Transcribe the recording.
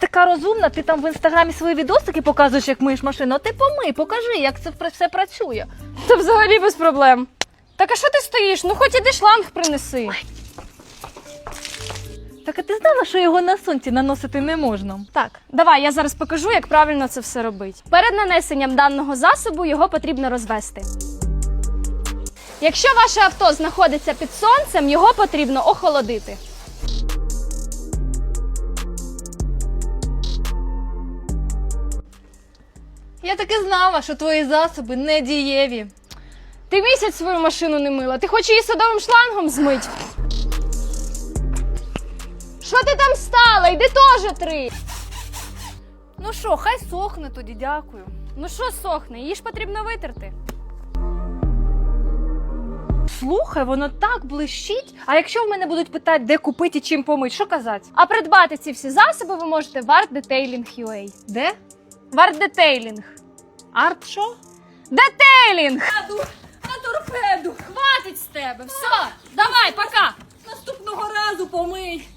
така розумна, ти там в інстаграмі свої відосики показуєш, як миєш машину, а ти помий, покажи, як це все працює. Та взагалі без проблем. Так а що ти стоїш? Ну хоч іди шланг принеси. Так а ти знала, що його на сонці наносити не можна? Так, давай, я зараз покажу, як правильно це все робить. Перед нанесенням даного засобу його потрібно розвести. Якщо ваше авто знаходиться під сонцем, його потрібно охолодити. Я таки знала, що твої засоби не дієві. Ти місяць свою машину не мила, ти хочеш її садовим шлангом змить. Що ти там стала? Йди теж три. Ну що, хай сохне тоді, дякую. Ну що сохне, її ж потрібно витерти. Слухай, воно так блищить. А якщо в мене будуть питати, де купити і чим помить, що казати? А придбати ці всі засоби ви можете в Art Detailing UA. Де? В Art Detailing. Арт що? Детейлінг! На торпеду! Хватить з тебе! Все! Давай, пока! Наступного разу помий!